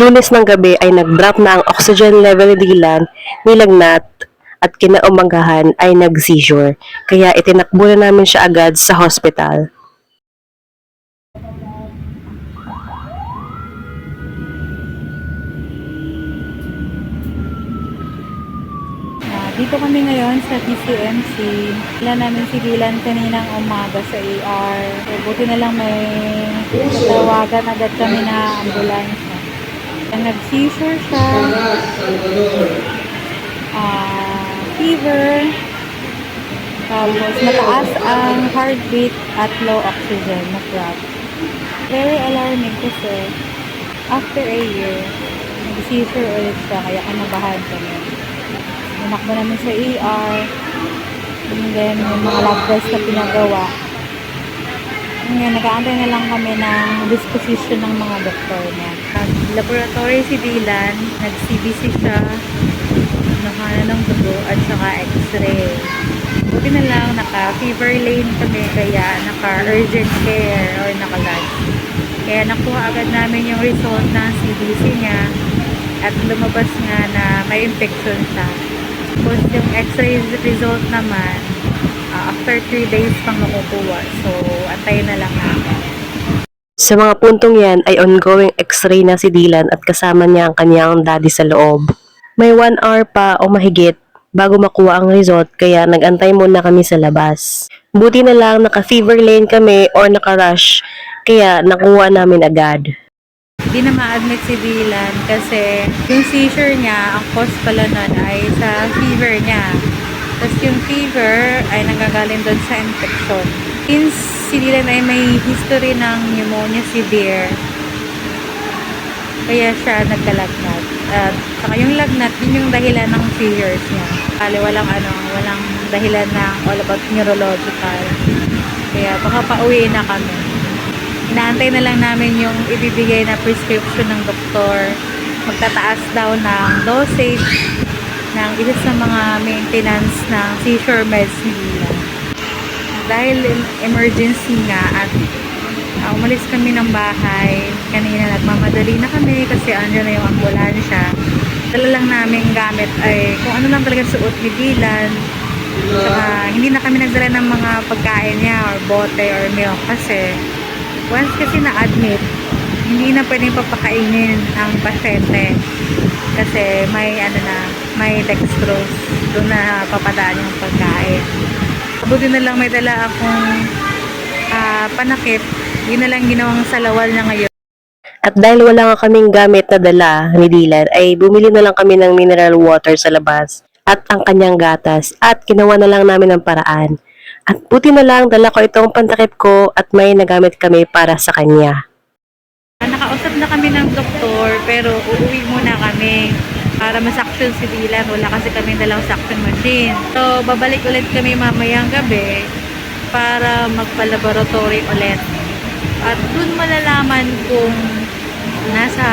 Lunes ng gabi ay nag-drop na ang oxygen level ni Dylan, nilagnat, at kinaumagahan ay nag-seizure. Kaya itinakbo na namin siya agad sa hospital. Dito kami ngayon sa TCMC. Wala namin si Dylan kaninang umaga sa AR. So, buti na lang may tawagan agad kami na ambulansya. And nag-seizure siya. Ah, fever. Tapos mataas ang heartbeat at low oxygen na drop. Very alarming kasi after a year, nag-seizure ulit siya kaya kinabahan kami. Tinakbo namin sa ER. And then, yung mga lab test na pinagawa. Ngayon, nag-aantay na lang kami ng disposition ng mga doktor niya. Laboratory si Dylan, nag-CBC siya, nakuha ng dugo at saka x-ray. Buti na lang, naka-fever lane kami, kaya naka-urgent care or naka-lunch. Kaya nakuha agad namin yung result ng CBC niya at lumabas nga na may infection siya. Tapos yung x-ray result naman, after 3 days pang makukuha. So, antayin na lang namin. Sa mga puntong yan ay ongoing x-ray na si Dylan at kasama niya ang kanyang daddy sa loob. May 1 hour pa o mahigit bago makuha ang result kaya nagantay muna kami sa labas. Buti na lang naka-fever lane kami or naka-rush kaya nakuha namin agad. Hindi na ma-admit si Dylan kasi yung seizure niya, ang cause pala nun ay sa fever niya. Tapos yung fever ay nanggagaling doon sa infection. Since si Dylan ay may history ng pneumonia severe, kaya siya nagkalagnat. At saka yung lagnat, yun yung dahilan ng seizures niya. Kali walang ano, walang dahilan na all about neurological. Kaya baka pauwi na kami. Inaantay na lang namin yung ibibigay na prescription ng doktor. Magtataas daw ng dosage ng isa sa mga maintenance ng seizure meds ni Dylan. Dahil emergency nga at uh, umalis kami ng bahay, kanina nagmamadali na kami kasi andyan na yung ambulansya. Dala lang namin gamit ay kung ano lang talaga suot ni Dylan. Saka hindi na kami nagdala ng mga pagkain niya or bote or milk kasi once kasi na-admit, hindi na pwedeng papakainin ang pasyente kasi may ano na, may dextrose doon na papadaan yung pagkain. Buti na lang may dala akong ah, panakit, yun na lang ginawang salawal niya ngayon. At dahil wala nga kaming gamit na dala ni Dylan, ay bumili na lang kami ng mineral water sa labas at ang kanyang gatas at ginawa na lang namin ng paraan. At buti na lang dala ko itong pantakip ko at may nagamit kami para sa kanya. Nakausap na kami ng doktor pero uuwi muna kami para masaction si Dylan. Wala kasi kami dalang suction machine. So, babalik ulit kami mamayang gabi para magpa-laboratory ulit. At dun malalaman kung nasa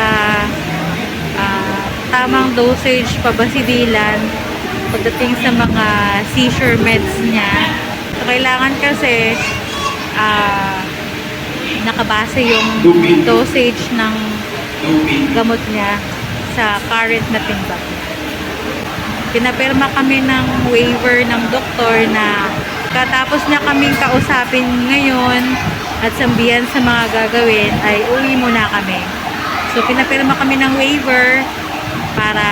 ah, tamang dosage pa ba si Dylan pagdating sa mga seizure meds niya. So, kailangan kasi ah, nakabase yung dosage ng gamot niya sa current na timbang. Pinapirma kami ng waiver ng doktor na katapos niya kaming kausapin ngayon at sambihan sa mga gagawin ay uwi muna kami. So pinapirma kami ng waiver para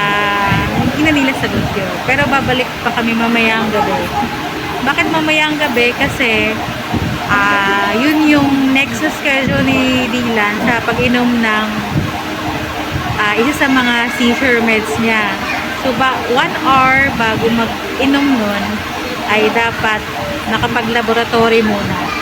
hindi na nila sagot yun. Pero babalik pa kami mamayang gabi. Bakit mamayang gabi? Kasi ah yun yung next schedule ni Dylan sa pag-inom ng ah, isa sa mga seizure meds niya. So, ba, one hour bago mag-inom nun, ay dapat nakapag-laboratory muna.